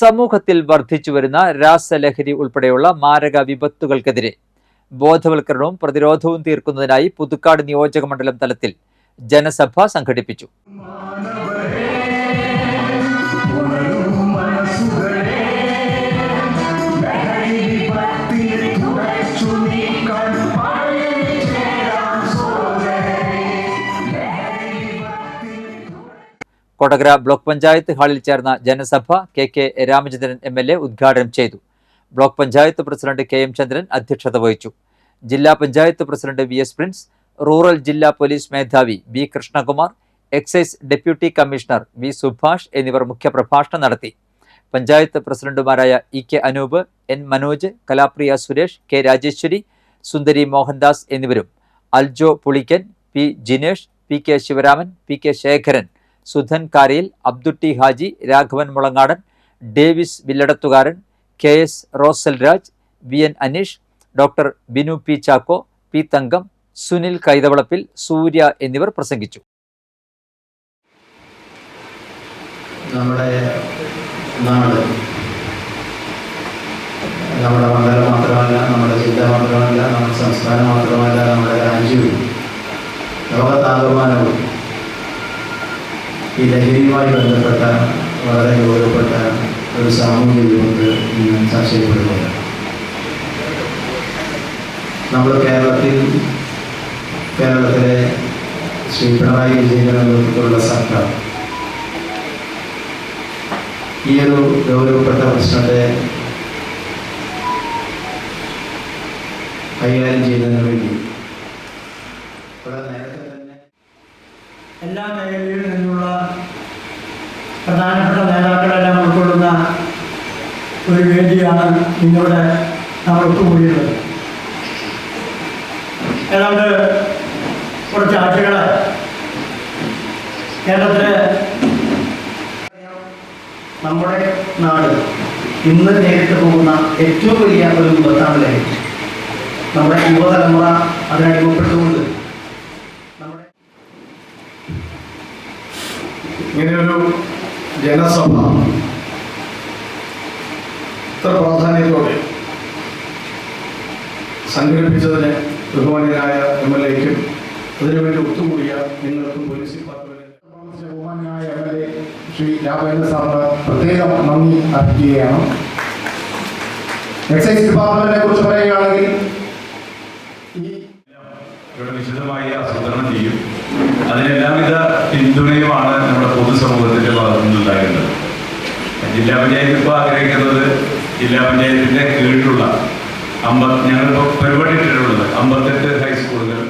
സമൂഹത്തിൽ വർദ്ധിച്ചു വരുന്ന രാസലഹരി ഉൾപ്പെടെയുള്ള മാരക വിപത്തുകൾക്കെതിരെ ബോധവൽക്കരണവും പ്രതിരോധവും തീർക്കുന്നതിനായി പുതുക്കാട് നിയോജക മണ്ഡലം തലത്തിൽ ജനസഭ സംഘടിപ്പിച്ചു. കൊടകര ബ്ലോക്ക് പഞ്ചായത്ത് ഹാളിൽ ചേർന്ന ജനസഭ K K Ramachandran M L A ഉദ്ഘാടനം ചെയ്തു. Block panchayat president K M Chandran അധ്യക്ഷത വഹിച്ചു. ജില്ലാ panchayat president V S Prince rural ജില്ലാ പോലീസ് മേധാവി B Krishnakumar excise deputy commissioner V Subhash എന്നിവർ മുഖ്യപ്രഭാഷണം നടത്തി. പഞ്ചായത്ത് പ്രസിഡന്റുമാരായ E K Anoop N Manoj Kalapriya Suresh K Rajeswari Sundari Mohandas എന്നിവരും. Aljo Pulikkan P Jinesh P K Sivaraman P K Sekharan Sudhan Karayil Abdutty Haji Raghavan Mulangadan Davis Villadathukaran K S Rosal Raj V N Aneesh doctor Binu P Chacko P Thankam Sunil Kaithavalappil Surya എന്നിവർ പ്രസംഗിച്ചു. നമ്മുടെ നാട് നമ്മുടെ മണ്ഡലം മാത്രമല്ല നമ്മുടെ ജില്ല മാത്രമല്ല നമ്മുടെ സംസ്ഥാനം മാത്രമല്ല നമ്മുടെ രാജ്യവും ലോകത്താകമാനവും ഈ ലഹരിയുമായി ബന്ധപ്പെട്ട വളരെ ഗൗരവപ്പെട്ട ഒരു സാമൂഹിക ഇന്ന് ചർച്ച ചെയ്യപ്പെടുന്നുണ്ട് നമ്മൾ കേരളത്തിൽ കേരളത്തിലെ ശ്രീ പിണറായി വിജയന്റെ നേതൃത്വത്തിലുള്ള സർക്കാർ ഈ ഒരു ഗൗരവപ്പെട്ട പ്രശ്നത്തെ കൈകാര്യം ചെയ്യുന്നതിന് വേണ്ടി എല്ലാ മേഖലയിൽ നിന്നുള്ള പ്രധാനപ്പെട്ട നേതാക്കളെല്ലാം ഉൾക്കൊള്ളുന്ന ഒരു വേദിയാണ് ഇന്നിവിടെ നമ്മൾ ഒത്തുകൂടിയത് ഏതാണ്ട് കുറച്ച് ആഴ്ചകളെ കേരളത്തിലെ നമ്മുടെ നാട് ഇന്ന് നേരിട്ട് പോകുന്ന ഏറ്റവും വലിയ ഒരു വിപത്താണ് നമ്മുടെ യുവതലമുറ അതിനടിമപ്പെട്ടുകൊണ്ട് നമ്മുടെ ഇങ്ങനെയൊരു ജനസഭ. ഇത്ര പ്രാധാന്യത്തോടെ സംഘടിപ്പിച്ചതിന് ബഹുമാനിയായ എം എൽ എക്കും അതിനുവേണ്ടി ഒത്തുകൂടിയ നിങ്ങൾക്കും പോലീസ് ഡിപ്പാർട്ട്മെന്റ് ബഹുമാന്യനായ M L A Shri Raghavendra സാറിന് പ്രത്യേകം നന്ദി അർപ്പിക്കുകയാണ്. എക്സൈസ് ഡിപ്പാർട്ട്മെന്റിനെ കുറിച്ച് പറയുകയാണെങ്കിൽ ഇവിടെ വിശദമായി ആസൂത്രണം ചെയ്യും. അതിന് എല്ലാവിധ പിന്തുണയുമാണ് നമ്മുടെ നിന്നുണ്ടാകേണ്ടത് ജില്ലാ പഞ്ചായത്ത് ഇപ്പോൾ ആഗ്രഹിക്കുന്നത് ജില്ലാ പഞ്ചായത്തിന്റെ കീഴിലുള്ള അമ്പത് ഞങ്ങളിപ്പോൾ പരിപാടി ഇട്ടിട്ടുള്ളത് അമ്പത്തെട്ട് ഹൈസ്കൂളുകൾ